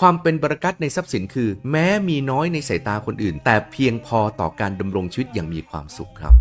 ความเป็นบรกัตในทรัพย์สินคือ แม้มีน้อยในสายตาคนอื่น แต่เพียงพอต่อการดำรงชีวิตอย่างมีความสุขครับ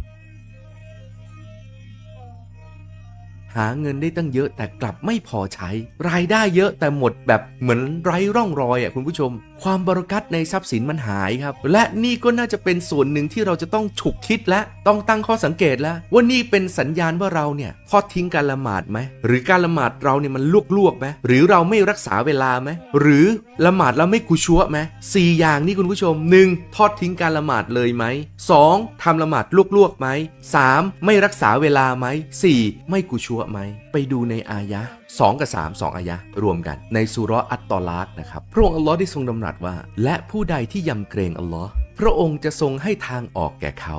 หาเงินได้ตั้งเยอะแต่กลับไม่พอใช้ รายได้เยอะแต่หมดแบบเหมือนไร้ร่องรอยอะคุณผู้ชม ความบรกัตในทรัพย์สินมันหายครับ และนี่ก็น่าจะเป็นส่วนหนึ่งที่เราจะต้องฉุกคิดและต้องตั้งข้อสังเกตแล้วว่านี่เป็นสัญญาณว่าเราเนี่ยทอดทิ้งการละหมาดไหมหรือการละหมาดเราเนี่ยมันลวกๆไหมหรือเราไม่รักษาเวลาไหมหรือละหมาดแล้วไม่กุชัวไหมสี่อย่างนี่คุณผู้ชมหนึ่งทอดทิ้งการละหมาดเลยไหมสองทำละหมาดลวกๆไหมสามไม่รักษาเวลาไหมสี่ไม่กุชัวไหม ไปดูในอายะ2กับ 3 2 อายะรวมกัน ในสุรอัตตอลากนะครับพระองค์อัลลอฮ์ได้ทรงดำรัสว่า และผู้ใดที่ยำเกรงอัลลอฮ์พระองค์จะทรงให้ทางออกแก่เขา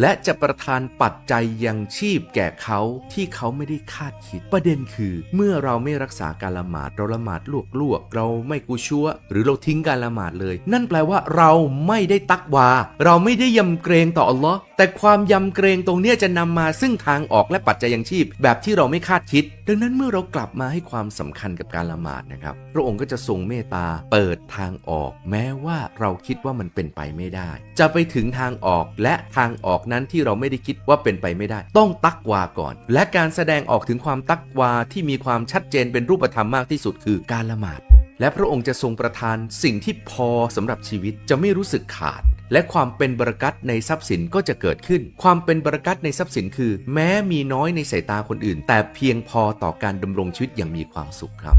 และจะประทานปัจจัยยังชีพแก่เขาที่เขาไม่ได้คาดคิด ประเด็นคือ เมื่อเราไม่รักษาการละหมาดเราละหมาดลวกๆ เราไม่กูชัวหรือเราทิ้งการละหมาดเลย นั่นแปลว่าเราไม่ได้ตักวา เราไม่ได้ยำเกรงต่ออัลลอฮ์แต่ความยำเกรงตรงเนี้ยจะนำมาซึ่งทางออกและปัจจัยยังชีพ แบบที่เราไม่คาดคิด ดังนั้นเมื่อเรากลับมาให้ความสำคัญกับการละหมาดนะครับพระองค์ก็จะทรงเมตตาเปิดทางออก แม้ว่าเราคิดว่ามันเป็นไปไม่ได้ จะไปถึงทางออกและทางออกนั้นที่เราไม่ได้คิดว่าเป็นไปไม่ได้ ต้องตักวาก่อน และการแสดงออกถึงความตักวาที่มีความชัดเจนเป็นรูปธรรมมากที่สุดคือการละหมาด และพระองค์จะทรงประทานสิ่งที่พอสำหรับชีวิตจะไม่รู้สึกขาดและความเป็นบรกัตในทรัพย์สินก็จะเกิดขึ้น ความเป็นบรกัตในทรัพย์สินคือ แม้มีน้อยในสายตาคนอื่น แต่เพียงพอต่อการดำรงชีวิตอย่างมีความสุขครับ